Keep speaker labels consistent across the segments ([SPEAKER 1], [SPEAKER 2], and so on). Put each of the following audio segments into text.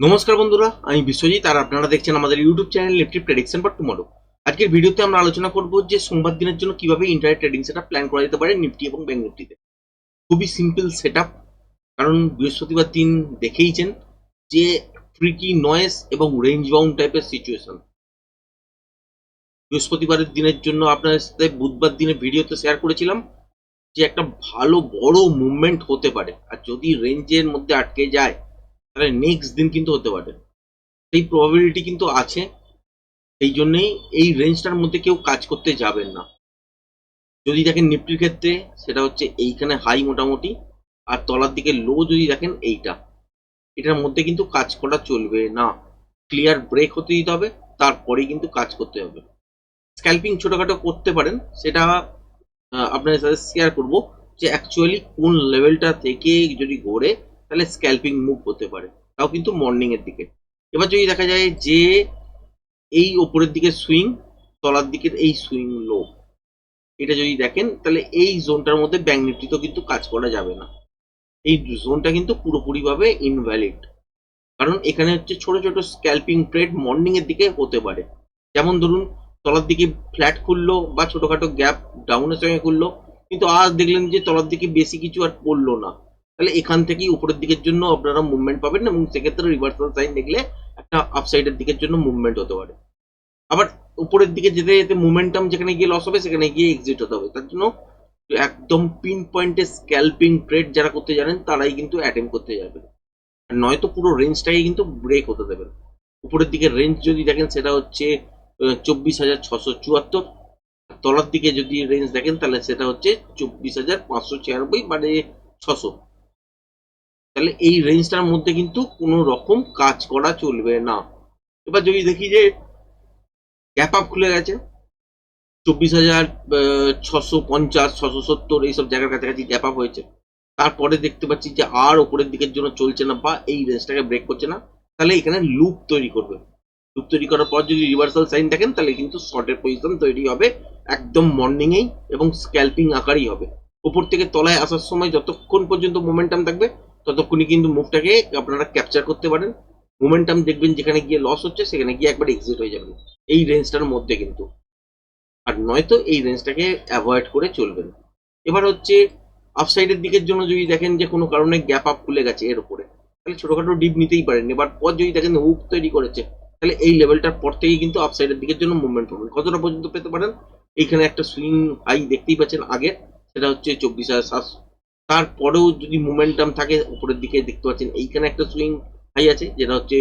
[SPEAKER 1] নমস্কার বন্ধুরা, আমি বিশ্বজিৎ, আর আপনারা দেখছেন আমাদের YouTube channel Nifty prediction for tomorrow আজকের ভিডিওতে আমরা আলোচনা করব যে সোমবার দিনের জন্য কীভাবে ইন্টারনেট ট্রেডিং সেটআপ প্ল্যান করা যেতে পারে নিফটি এবং ব্যাংক নিফটিতে খুবই সিম্পল সেটআপ কারণ বৃহস্পতিবার দিন দেখেইছেন যে ফ্রিকি নয়েস এবং রেঞ্জ বাউন্ড টাইপের সিচুয়েশন বৃহস্পতিবারের দিনের জন্য আপনার সাথে বুধবার দিনে ভিডিওতে শেয়ার করেছিলাম যে একটা ভালো বড় মুভমেন্ট হতে পারে। আর যদি রেঞ্জের মধ্যে আটকে যায় তাহলে নেক্সট দিন কিন্তু হতে পারে। সেই প্রবাবিলিটি কিন্তু আছে, সেই জন্যেই এই রেঞ্জটার মধ্যে কেউ কাজ করতে যাবেন না। যদি দেখেন নিফটির ক্ষেত্রে, সেটা হচ্ছে এইখানে হাই মোটামুটি, আর তলার দিকে লো যদি দেখেন এইটা। এটার মধ্যে কিন্তু কাজ করা চলবে না। ক্লিয়ার ব্রেক হতে দিতে হবে, তারপরেই কিন্তু কাজ করতে হবে। স্ক্যাল্পিং ছোটখাটো করতে পারেন, সেটা আপনাদের সাথে শেয়ার করব যে অ্যাকচুয়ালি কোন লেভেলটা থেকে যদি ঘোরে তাহলে স্ক্যাল্পিং মুভ হতে পারে। তাও কিন্তু মর্নিং এর দিকে। এবার যদি দেখা যায় যে এই ওপরের দিকে সুইং তলার দিকের এই সুইং লো এটা যদি দেখেন, তাহলে এই জোনটার মধ্যে ব্যাংক নিফটিতেও কিন্তু কাজ করা যাবে না। এই জোনটা কিন্তু পুরোপুরিভাবে ইনভ্যালিড কারণ এখানে হচ্ছে ছোট ছোট স্ক্যাল্পিং ট্রেড মর্নিং এর দিকে হতে পারে। যেমন ধরুন, তলার দিকে ফ্ল্যাট খুললো বা ছোটখাটো গ্যাপ ডাউনের সঙ্গে খুললো, কিন্তু আজ দেখলেন যে তলার দিকে বেশি কিছু আর পড়ল না। তাহলে এখান থেকেই উপরের দিকের জন্য আপনারা মুভমেন্ট পাবেন এবং সেক্ষেত্রে রিভার্সাল সাইন দেখলে একটা আপসাইডের দিকের জন্য মুভমেন্ট হতে পারে। আবার উপরের দিকে যেতে যেতে মোমেন্টাম যেখানে গিয়ে লস হবে, সেখানে গিয়ে এক্সিট হতে হবে। তার জন্য একদম পিন পয়েন্টে স্ক্যাল্পিং ট্রেড যারা করতে জানেন, তারাই কিন্তু অ্যাটেম্প করতে যাবেন আর নয়তো পুরো রেঞ্জটাকে কিন্তু ব্রেক হতে দেবেন উপরের দিকে রেঞ্জ যদি দেখেন, সেটা হচ্ছে চব্বিশ হাজার ছশো চুয়াত্তর। তলার দিকে যদি রেঞ্জ দেখেন, তাহলে সেটা হচ্ছে চব্বিশ হাজার পাঁচশো ছিয়ানব্বই মানে ছশো তাহলে এই রেঞ্জটার মধ্যে কিন্তু কোনো রকম কাজ করা চলবে না। এবার যদি দেখি যে গ্যাপ আপ খুলে গেছে, চব্বিশ হাজার ছশো পঞ্চাশ, ছশো সত্তর এইসব জায়গার কাছাকাছি গ্যাপ আপ হয়েছে। তারপরে দেখতে পাচ্ছি যে আর ওপরের দিকের জন্য চলছে না বা এই রেঞ্জটাকে ব্রেক করছে না। তাহলে এখানে লুপ তৈরি করবে। লুপ তৈরি করার পর যদি রিভার্সাল সাইন দেখেন, তাহলে কিন্তু শর্টের পজিশন তৈরি হবে একদম মর্নিংয়েই এবং স্ক্যাল্পিং আকারই হবে। উপর থেকে তলায় আসার সময় যতক্ষণ পর্যন্ত মোমেন্টাম থাকবে ততক্ষণই কিন্তু মুভটাকে আপনারা ক্যাপচার করতে পারেন। মোমেন্টাম দেখবেন যেখানে গিয়ে লস হচ্ছে, সেখানে গিয়ে একবার এক্সিট হয়ে যাবেন। এই রেঞ্জটার মধ্যে কিন্তু। আর নয়তো এই রেঞ্জটাকে অ্যাভয়েড করে চলবেন। এবার হচ্ছে আপসাইডের দিকের জন্য যদি দেখেন যে কোনো কারণে গ্যাপ আপ খুলে গেছে এর উপরে, তাহলে ছোটখাটো ডিপ নিতেই পারেন। এবার পর যদি দেখেন হুক তৈরি করেছে, তাহলে এই লেভেলটার পর থেকেই কিন্তু আপসাইডের দিকের জন্য মুভমেন্ট পাবেন কতটা পর্যন্ত পেতে পারেন? এইখানে একটা সুইং হাই দেখতেই পাচ্ছেন আগে, সেটা হচ্ছে চব্বিশ হাজার সাতশো তারপরেও যদি মোমেন্টাম থাকে, উপরের দিকে দেখতে পাচ্ছেন, এইখানে একটা সুইং হাই আছে, যেটা হচ্ছে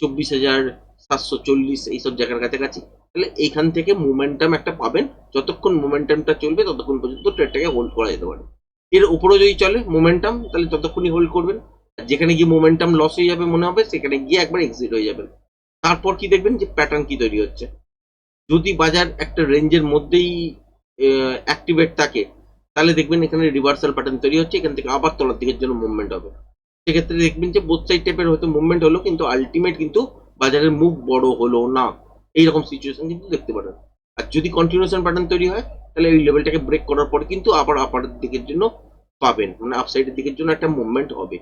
[SPEAKER 1] চব্বিশ হাজার সাতশো চল্লিশ, এইসব জায়গার কাছাকাছি। তাহলে এইখান থেকে মোমেন্টাম একটা পাবেন। যতক্ষণ মোমেন্টামটা চলবে, ততক্ষণ পর্যন্ত ট্রেডটাকে হোল্ড করা যেতে পারে। এর উপরেও যদি চলে মোমেন্টাম তাহলে ততক্ষণই হোল্ড করবেন। যেখানে গিয়ে মোমেন্টাম লস হয়ে যাবে মনে হবে, সেখানে গিয়ে একবার এক্সিট হয়ে যাবেন। তারপর কি দেখবেন যে প্যাটার্ন কি তৈরি হচ্ছে? যদি বাজার একটা রেঞ্জের মধ্যেই অ্যাক্টিভেট থাকে তাহলে দেখবেন এখানে রিভার্সাল প্যাটার্ন তৈরি হচ্ছে, এখান থেকে আবার তলার দিকের জন্য মুভমেন্ট হবে। সেক্ষেত্রে দেখবেন যে বোথ সাইড টাইপের হয়তো মুভমেন্ট হলো, কিন্তু আলটিমেট কিন্তু বাজারের মুভ বড় হলো না। এইরকম সিচুয়েশন কিন্তু দেখতে পারেন। আর যদি কন্টিনিউশন প্যাটার্ন তৈরি হয়, তাহলে এই লেভেলটাকে ব্রেক করার পরে কিন্তু আবার আপারের দিকের জন্য পাবেন। মানে আপসাইডের দিকের জন্য একটা মুভমেন্ট হবে।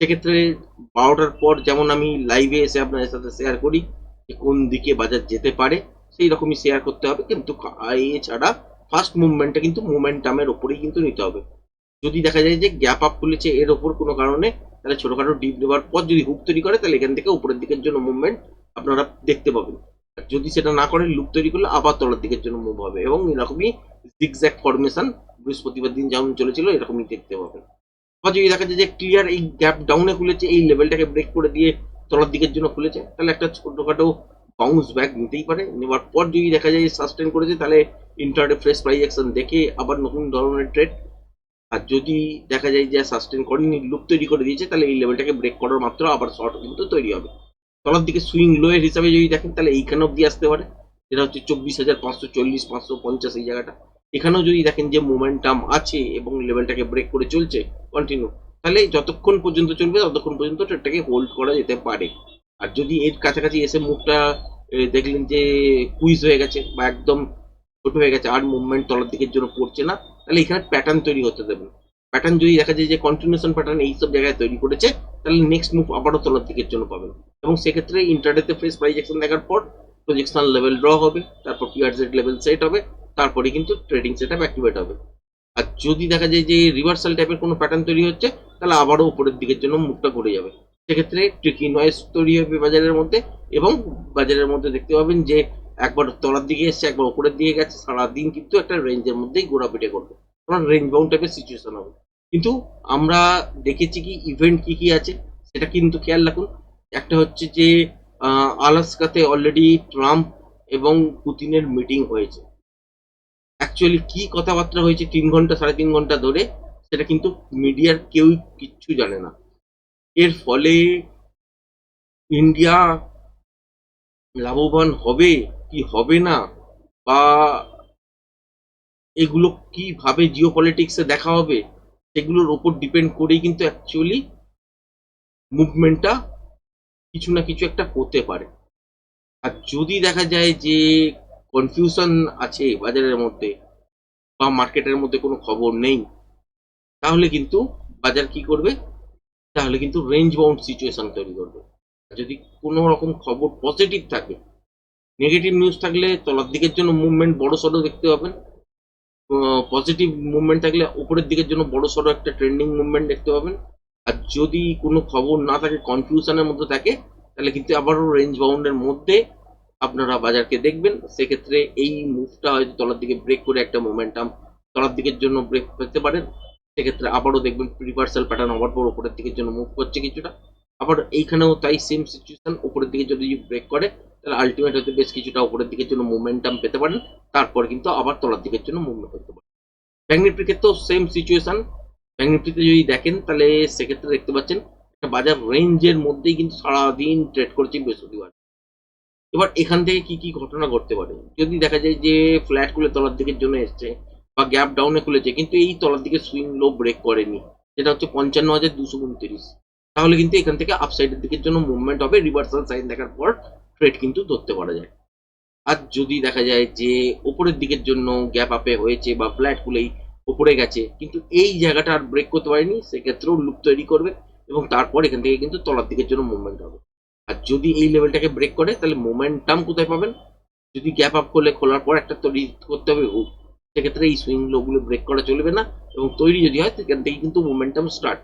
[SPEAKER 1] সেক্ষেত্রে বারোটার পর যেমন আমি লাইভে এসে আপনাদের সাথে শেয়ার করি যে কোন দিকে বাজার যেতে পারে সেই রকমই শেয়ার করতে হবে। কিন্তু এছাড়া ফার্স্ট মুভমেন্টটা কিন্তু মোমেন্টামের ওপরেই কিন্তু নিতে হবে। যদি দেখা যায় যে গ্যাপ আপ খুলেছে এর ওপর কোনো কারণে, তাহলে ছোটখাটো ডিপ নেওয়ার পর যদি হুক তৈরি করে, তাহলে এখান থেকে উপরের দিকের জন্য মুভমেন্ট আপনারা দেখতে পাবেন। আর যদি সেটা না করে লুপ তৈরি করলে আবার তলার দিকের জন্য মুভ হবে এবং এরকমই জিগজ্যাক ফরমেশন বৃহস্পতিবার দিন যেমন চলেছিল, এরকমই দেখতে পাবেন। আবার যদি দেখা যায় যে ক্লিয়ার এই গ্যাপ ডাউনে খুলেছে, এই লেভেলটাকে ব্রেক করে দিয়ে তলার দিকের জন্য খুলেছে, তাহলে একটা ছোটখাটো বাউন্স ব্যাক নিতেই পারে। নেওয়ার পর যদি দেখা যায় সাস্টেন করেছে, তাহলে ইন্টারডে ফ্রেশ প্রাইস অ্যাকশন দেখে আবার নতুন ধরনের ট্রেড আর যদি দেখা যায় যে সাস্টেন করেনি লুপ তৈরি করে দিয়েছে, তাহলে এই লেভেলটাকে ব্রেক করার মাত্র আবার শর্ট কিন্তু তৈরি হবে। তলার দিকে সুইং লোয়ের হিসাবে যদি দেখেন, তাহলে এইখানে অব্দি আসতে পারে। যেটা হচ্ছে চব্বিশ হাজার পাঁচশো চল্লিশ, পাঁচশো পঞ্চাশ এই জায়গাটা। এখানেও যদি দেখেন যে মোমেন্টাম আছে এবং লেভেলটাকে ব্রেক করে চলছে কন্টিনিউ তাহলে যতক্ষণ পর্যন্ত চলবে, ততক্ষণ পর্যন্ত ট্রেডটাকে হোল্ড করা যেতে পারে। আর যদি এর কাছাকাছি এসে মুখটা দেখলেন যে কুইজ হয়ে গেছে বা একদম ছোট হয়ে গেছে, আর মুভমেন্ট তলার দিকের জন্য পড়ছে না, তাহলে এখানে প্যাটার্ন তৈরি হতে দেবেন। প্যাটার্ন যদি দেখা যায় যে কন্টিনিউশন প্যাটার্ন এইসব জায়গায় তৈরি করেছে, তাহলে নেক্সট মুভ আবারও তলার দিকের জন্য পাবেন। এবং সেক্ষেত্রে ইন্টারডেতে ফ্রেশ প্রাইজেকশন দেখার পর প্রজেকশন লেভেল ড্র হবে, তারপর পিআরজেড লেভেল সেট হবে, তারপরে কিন্তু ট্রেডিং সেট অ্যাক্টিভেট হবে। আর যদি দেখা যায় যে রিভার্সাল টাইপের কোনো প্যাটার্ন তৈরি হচ্ছে, তাহলে আবারও উপরের দিকের জন্য মুখটা ঘুরে যাবে। সেক্ষেত্রে ট্রিকি নয়েস তৈরি হবে বাজারের মধ্যে এবং বাজারের মধ্যে দেখতে পাবেন যে একবার তলার দিকে এসছে, একবার উপরের দিকে গেছে, সারাদিন কিন্তু একটা রেঞ্জের মধ্যেই ঘোরাপিটে করবে। কারণ রেঞ্জ বাউন্ড টাইপের সিচুয়েশন হবে। কিন্তু আমরা দেখেছি কি ইভেন্ট কি কি আছে, সেটা কিন্তু খেয়াল রাখুন। একটা হচ্ছে যে আলাস্কাতে অলরেডি ট্রাম্প এবং পুতিনের মিটিং হয়েছে। অ্যাকচুয়ালি কি কথাবার্তা হয়েছে তিন ঘণ্টা, সাড়ে তিন ঘণ্টা ধরে, সেটা কিন্তু মিডিয়ার কেউই কিচ্ছু জানে না। এর ফলে ইন্ডিয়া লাভবান হবে কি হবে না? বা এগুলো কীভাবে জিও পলিটিক্সে দেখা হবে? সেগুলোর ওপর ডিপেন্ড করেই কিন্তু অ্যাকচুয়ালি মুভমেন্টটা কিছু না কিছু একটা করতে পারে। আর যদি দেখা যায় যে কনফিউশন আছে বাজারের মধ্যে বা মার্কেটের মধ্যে কোনো খবর নেই, তাহলে কিন্তু বাজার কি করবে? তাহলে কিন্তু রেঞ্জ বাউন্ড সিচুয়েশন তৈরি করবে। যদি কোনো রকম খবর পজিটিভ থাকে নেগেটিভ নিউজ থাকলে তলার দিকের জন্য মুভমেন্ট বড় সড়ো দেখতে পাবেন। পজিটিভ মুভমেন্ট থাকলে উপরের দিকের জন্য বড় সড়ো একটা ট্রেন্ডিং মুভমেন্ট দেখতে পাবেন। আর যদি কোনো খবর না থাকে কনফিউশনের মধ্যে থাকে, তাহলে কিন্তু আবারও রেঞ্জ বাউন্ডের মধ্যে আপনারা বাজারকে দেখবেন। সেক্ষেত্রে এই মুভটা হয়তো তলার দিকে ব্রেক করে একটা মোমেন্টাম তলার দিকের জন্য ব্রেক পেতে পারেন। সেক্ষেত্রে আবারও দেখবেন রিভার্সাল প্যাটার্ন হওয়ার পর উপরের দিকের জন্য মুভ করছে কিছুটা। আবার এইখানেও তাই সেম সিচুয়েশন উপরের দিকে যদি ব্রেক করে, তাহলে আলটিমেট হয়তো বেশ কিছুটা উপরের দিকের জন্য মোমেন্টাম পেতে পারেন। তারপর কিন্তু আবার তলার দিকের জন্য মুভমেন্ট করতে পারেন। ব্যাঙ্ক নিফটির ক্ষেত্রেও সেম সিচুয়েশন ব্যাঙ্ক নিফটিতে যদি দেখেন, তাহলে সেক্ষেত্রে দেখতে পাচ্ছেন, একটা বাজার রেঞ্জের মধ্যেই কিন্তু সারাদিন ট্রেড করছে বৃহস্পতিবার। এবার এখান থেকে কি কি ঘটনা ঘটতে পারে? যদি দেখা যায় যে ফ্ল্যাটগুলো তলার দিকের জন্য এসছে বা গ্যাপ ডাউনে খুলেছে, কিন্তু এই তলার দিকে সুইং লো ব্রেক করেনি। যেটা হচ্ছে পঞ্চান্ন হাজার দুশো উনত্রিশ। তাহলে কিন্তু এখান থেকে আপসাইডের দিকের জন্য মুভমেন্ট হবে রিভার্সাল সাইন দেখার পর ট্রেড কিন্তু ধরতে পারা যায়। আর যদি দেখা যায় যে ওপরের দিকের জন্য গ্যাপ আপে হয়েছে বা ফ্ল্যাট খুলেই ওপরে গেছে, কিন্তু এই জায়গাটা আর ব্রেক করতে পারেনি, সেক্ষেত্রেও লুপ তৈরি করবে এবং তারপর এখান থেকে কিন্তু তলার দিকের জন্য মুভমেন্ট হবে। আর যদি এই লেভেলটাকে ব্রেক করে, তাহলে মোমেন্টাম কোথায় পাবেন? যদি গ্যাপ আপ করলে, খোলার পর একটা তৈরি করতে হবে হুক সেক্ষেত্রে এই সুইং লোগুলো ব্রেক করা চলবে না এবং তৈরি যদি হয়, সেখান থেকে কিন্তু মোমেন্টাম স্টার্ট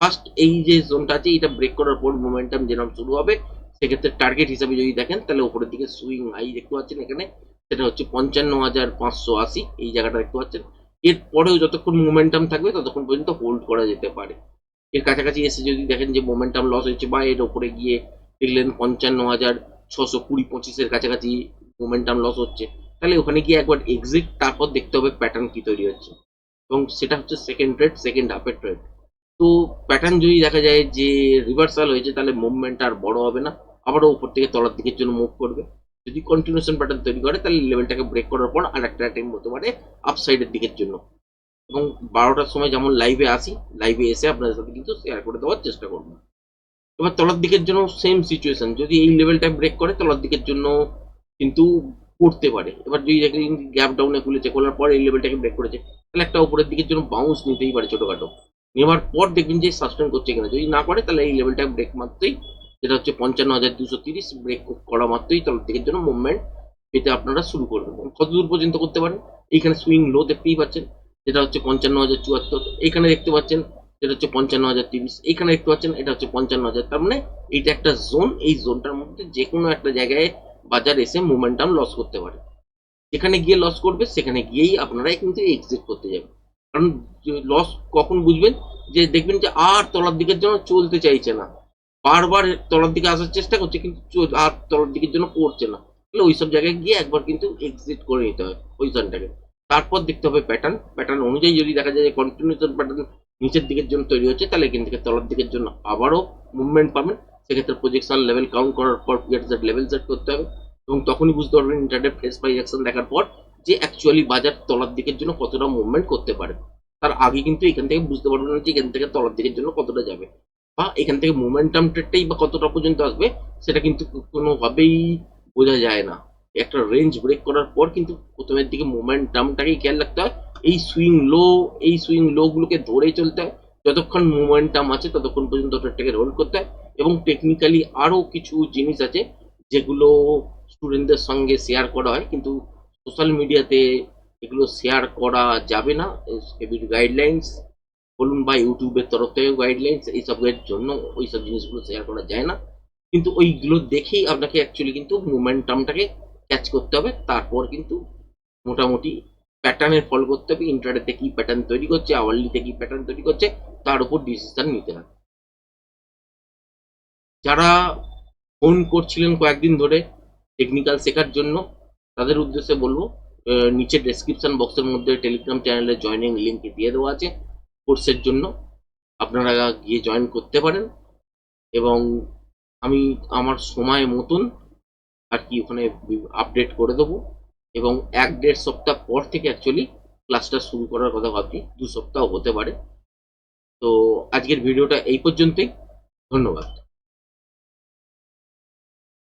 [SPEAKER 1] ফার্স্ট এই যে জোনটা আছে, এটা ব্রেক করার পর মোমেন্টাম যেরকম শুরু হবে, সেক্ষেত্রে টার্গেট হিসাবে যদি দেখেন, তাহলে উপরের দিকে সুইং হাই দেখতে পাচ্ছেন এখানে। সেটা হচ্ছে পঞ্চান্ন হাজার পাঁচশো আশি, এই জায়গাটা দেখতে পাচ্ছেন। এরপরেও যতক্ষণ মোমেন্টাম থাকবে, ততক্ষণ পর্যন্ত হোল্ড করা যেতে পারে। এর কাছাকাছি এসে যদি দেখেন যে মোমেন্টাম লস হয়েছে বা এর ওপরে গিয়ে দেখলেন পঞ্চান্ন হাজার ছশো কুড়ি পঁচিশের কাছাকাছি মোমেন্টাম লস হচ্ছে তাহলে ওখানে গিয়ে একবার এক্সিট তারপর দেখতে হবে প্যাটার্ন কি তৈরি হচ্ছে। এবং সেটা হচ্ছে সেকেন্ড ট্রেড সেকেন্ড হাফের ট্রেড তো প্যাটার্ন যদি দেখা যায় যে রিভার্সাল হয়েছে, তাহলে মুভমেন্ট আর বড় হবে না। আবারও উপর থেকে তলার দিকের জন্য মুভ করবে। যদি কন্টিনিউশন প্যাটার্ন তৈরি করে, তাহলে লেভেলটাকে ব্রেক করার পর আর একটা টাইম হতে পারে আপসাইডের দিকের জন্য। এবং বারোটার সময় যেমন লাইভে আসি লাইভে এসে আপনাদের সাথে কিন্তু শেয়ার করে দেওয়ার চেষ্টা করব। এবার তলার দিকের জন্য সেম সিচুয়েশন যদি এই লেভেলটা ব্রেক করে, তলার দিকের জন্য কিন্তু করতে পারে। এবার যদি গ্যাপ ডাউনে খুলেছে, খোলার পর এই লেভেলটাকে ব্রেক করেছে, তাহলে একটা উপরের দিকের জন্য বাউন্স নিতেই পারে ছোটোখাটো। নেওয়ার পর দেখবেন যে সাস্টেন করছে কিনা। যদি না করে, তাহলে এই লেভেলটা ব্রেক মারতেই, যেটা হচ্ছে পঞ্চান্ন হাজার দুশো তিরিশ ব্রেক করা মাত্রই তলার দিকের জন্য মুভমেন্ট পেতে আপনারা শুরু করবেন। কত দূর পর্যন্ত করতে পারেন? এইখানে সুইং লো দেখতেই পাচ্ছেন, যেটা হচ্ছে পঞ্চান্ন হাজার চুয়াত্তর। এখানে দেখতে পাচ্ছেন, যেটা হচ্ছে পঞ্চান্ন হাজার তিরিশ। এখানে দেখতে পাচ্ছেন, এটা হচ্ছে পঞ্চান্ন হাজার। তার মানে এইটা একটা জোন এই জোনটার মধ্যে যে কোনো একটা জায়গায় বাজার এসে মোমেন্টাম লস করতে পারে। যেখানে গিয়ে লস করবে, সেখানে গিয়েই আপনারাই কিন্তু এক্সিট করতে যাবেন। কারণ লস কখন বুঝবেন? যে দেখবেন যে আর তলার দিকের জন্য চলতে চাইছে না। বারবার তলার দিকে আসার চেষ্টা করছে, কিন্তু আর তলার দিকের জন্য করছে না। তাহলে ওইসব জায়গায় গিয়ে একবার কিন্তু এক্সিট করে নিতে হয় পজিশনটাকে তারপর দেখতে হবে প্যাটার্ন প্যাটার্ন অনুযায়ী যদি দেখা যায় যে কন্টিনিউশন প্যাটার্ন নিচের দিকের জন্য তৈরি হচ্ছে, তাহলে এখান থেকে তলার দিকের জন্য আবারও মুভমেন্ট পাবেন। সেক্ষেত্রে প্রজেকশন লেভেল কাউন্ট করার পর পিয়ার লেভেল সেট করতে হবে এবং তখনই বুঝতে পারবেন ইন্টারনেট ফেস প্রাইস অ্যাকশন দেখার পর যে অ্যাকচুয়ালি বাজার তলার দিকের জন্য কতটা মুভমেন্ট করতে পারে। তার আগে কিন্তু এখান থেকে বুঝতে পারবেন যে এখান থেকে তলার দিকের জন্য কতটা যাবে বা এখান থেকে মোমেন্টাম ট্রেডটাই বা কতটা পর্যন্ত আসবে সেটা কিন্তু কোনোভাবেই বোঝা যায় না। একটা রেঞ্জ ব্রেক করার পর কিন্তু প্রথমের দিকে মোমেন্টামটাকেই খেয়াল রাখতে হয়। এই সুইং লো এই সুইং লোগুলোকে ধরে চলতে হয়। যতক্ষণ মোমেন্টাম আছে ততক্ষণ পর্যন্ত ওটাকে রোল করতে হয়। এবং টেকনিক্যালি আরও কিছু জিনিস আছে যেগুলো স্টুডেন্টদের সঙ্গে শেয়ার করা হয়, কিন্তু সোশ্যাল মিডিয়াতে এগুলো শেয়ার করা যাবে না। হেভি গাইডলাইন্স বলুন বা ইউটিউবের তরফ থেকে গাইডলাইন্স এইসবের জন্য ওই সব জিনিসগুলো শেয়ার করা যায় না। কিন্তু ওইগুলো দেখেই আপনাকে অ্যাকচুয়ালি কিন্তু মোমেন্টামটাকে ক্যাচ করতে হবে। তারপর কিন্তু মোটামুটি প্যাটার্নের ফলো করতে হবে ইন্টারনেটে কী প্যাটার্ন তৈরি করছে আওয়ারলিতে কী প্যাটার্ন তৈরি করছে, তার উপর ডিসিশন নিতে হবে। যারা ফোন করছিলেন কয়েকদিন ধরে টেকনিক্যাল শেখার জন্য, তাদের উদ্দেশ্যে বলব নিচে ডেসক্রিপশন বক্সের মধ্যে টেলিগ্রাম চ্যানেলে জয়েনিং লিঙ্ক দিয়ে দেওয়া আছে কোর্সের জন্য। আপনারা গিয়ে জয়েন করতে পারেন এবং আমি আমার সময় মতন আর কি ওখানে আপডেট করে দেবো এবং এক দেড় সপ্তাহ পর থেকে অ্যাকচুয়ালি ক্লাসটা শুরু করার কথা ভাবছি, দু সপ্তাহ হতে পারে। তো আজকের ভিডিওটা এই পর্যন্তই, ধন্যবাদ।